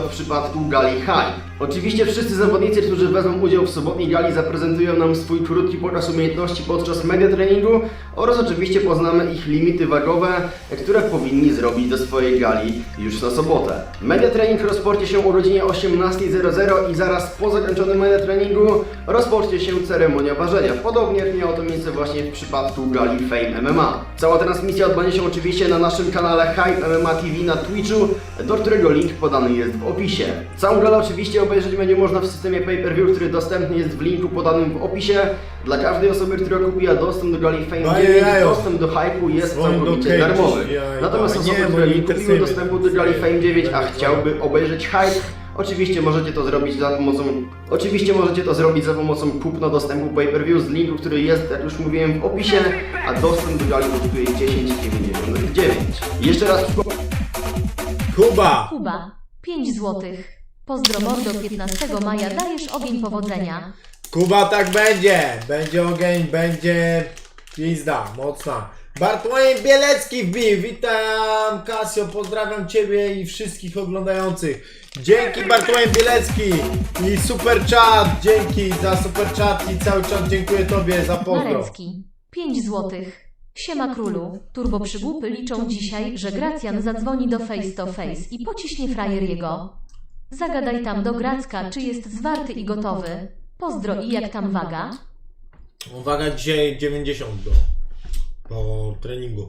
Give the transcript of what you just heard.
w przypadku gali High. Oczywiście wszyscy zawodnicy, którzy wezmą udział w sobotniej gali zaprezentują nam swój krótki pokaz umiejętności podczas mega treningu oraz oczywiście poznamy ich limity wagowe, które powinni zrobić do swojej gali już na sobotę. Mega trening rozpocznie się o godzinie 18.00 i zaraz po zakończonym mega treningu rozpocznie się ceremonia ważenia. Podobnie jak miało to miejsce właśnie w przypadku gali Fame MMA. Cała transmisja odbędzie się oczywiście na naszym kanale Hype MMA TV na Twitchu, do którego link podany jest w opisie. Całą galę oczywiście obejrzeć będzie można w systemie pay-per-view, który dostępny jest w linku podanym w opisie. Dla każdej osoby, która kupiła dostęp do gali Fame 9, jajo. dostęp do hype'u jest całkowicie do darmowy. Natomiast Nie, osoby, bo które nie nie interesuje kupiły mnie. dostępu do gali Fame 9, a chciałby obejrzeć hype, Oczywiście możecie to zrobić za pomocą Oczywiście możecie to zrobić za pomocą kupna dostępu pay-per-view z linku, który jest, jak już mówiłem, w opisie, a dostęp do gali kosztuje 10,99. Jeszcze raz przypomnę. Kuba! Kuba, 5 złotych. Pozdro mordo 15 maja dajesz ogień powodzenia. Kuba tak będzie! Będzie ogień, będzie pizda, mocna. Bartłomiej Bielecki wbił, witam Kasio, pozdrawiam Ciebie i wszystkich oglądających. Dzięki Bartłomiej Bielecki i super chat, dzięki za super chat i cały czas dziękuję Tobie za pozdro. Marecki, 5 złotych. Siema królu, turbo przygłupy liczą dzisiaj, że Gracjan zadzwoni do face to face i pociśnie frajer jego. Zagadaj tam do Gracka, czy jest zwarty i gotowy. Pozdro i jak tam waga? Uwaga, dzisiaj 90 do po treningu.